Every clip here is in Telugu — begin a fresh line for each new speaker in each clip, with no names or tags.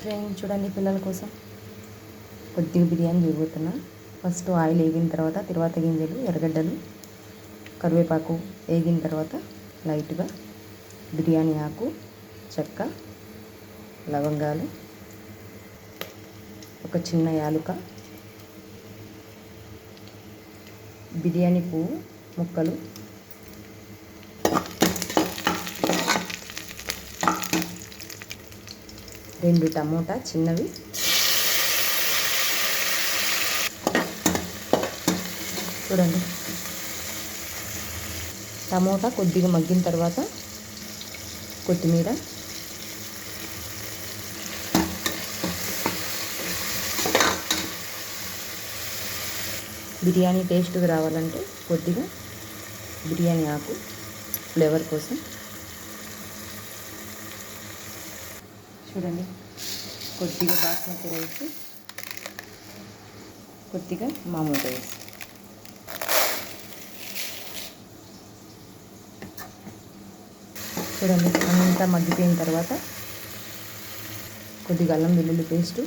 ఫ్రెండ్ చూడండి పిల్లల కోసం. కొద్దిగా బిర్యానీ చేయబోతున్నా ఫస్ట్ ఆయిల్ వేగిన తర్వాత తర్వాత గింజలు ఎర్రగడ్డలు కరివేపాకు వేగిన తర్వాత లైట్గా బిర్యానీ ఆకు చెక్క లవంగాలు ఒక చిన్న యాలుక బిర్యానీ పువ్వు ముక్కలు రెండు టమోటా చిన్నవి. చూడండి. టమోటా కొద్దిగా మగ్గిన తర్వాత కొత్తిమీర. బిర్యానీ టేస్ట్గా రావాలంటే కొద్దిగా బిర్యానీ ఆకు ఫ్లేవర్ కోసం చూడండి. కొద్దిగా బాస్మతి రైస్ కొద్దిగా మామూలు రైస్. చూడండి అంతా మగ్గిపోయిన తర్వాత కొద్దిగా అల్లం వెల్లుల్లి పేస్టు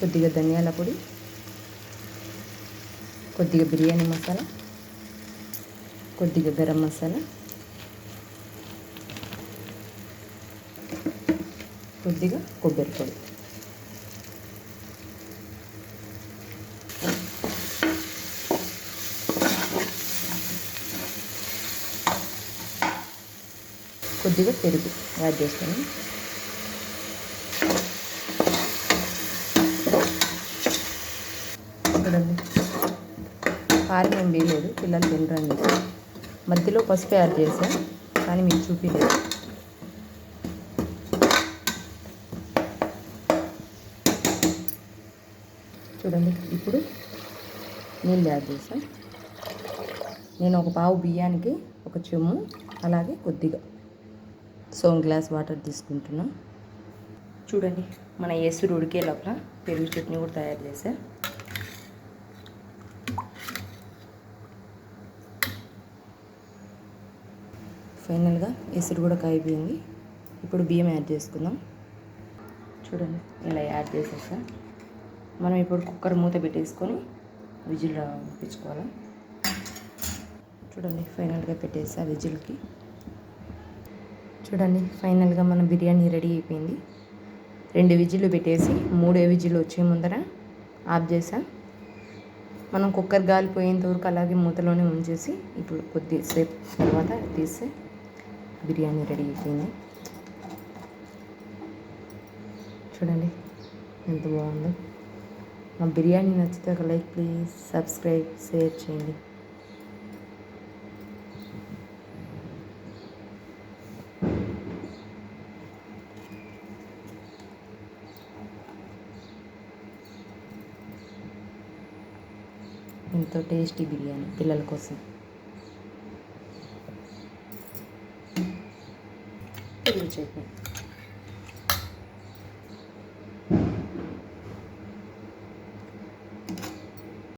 కొద్దిగా ధనియాల పొడి కొద్దిగా బిర్యానీ మసాలా కొద్దిగా గరం మసాలా కొద్దిగా కొబ్బరి పొడి. కొద్దిగా పెరుగు యాడ్ చేస్తాను. చూడండి. కారం ఏం వేయలేదు పిల్లలు తినరని చెప్పి మధ్యలో పసుపు యాడ్ చేశాను కానీ మీకు చూపించలేదు. చూడండి ఇప్పుడు నీళ్ళు యాడ్ చేసాం నేను ఒక పావు బియ్యానికి ఒక చెమ్ము అలాగే కొద్దిగా సోన్ గ్లాస్ వాటర్ తీసుకుంటున్నా. చూడండి మన ఎసురు ఉడికే లోపల పెరుగు చట్నీ కూడా తయారు చేసా ఫైనల్గా ఎసురు కూడా కాయిపోయింది ఇప్పుడు బియ్యం యాడ్ చేసుకుందాం. చూడండి ఇలా యాడ్ చేసేసా. మనం ఇప్పుడు కుక్కర్ మూత పెట్టేసుకొని విజిల్ రాపించుకోవాలి చూడండి ఫైనల్గా పెట్టేసా విజిల్కి. చూడండి ఫైనల్గా మన బిర్యానీ రెడీ అయిపోయింది. రెండు విజిల్లు పెట్టేసి మూడే విజిల్లు వచ్చే ముందర ఆఫ్ చేసా. మనం కుక్కర్ గాలిపోయేంత వరకు అలాగే మూతలోనే ఉంచేసి ఇప్పుడు కొద్దిసేపు తర్వాత తీస్తే బిర్యానీ రెడీ అయిపోయింది. చూడండి ఎంత బాగుందో. మా బిర్యానీ నచ్చితే ఒక లైక్ ప్లీజ్ సబ్స్క్రైబ్ షేర్ చేయండి. ఎంతో టేస్టీ బిర్యానీ పిల్లల కోసం. చెప్పండి చట్నీ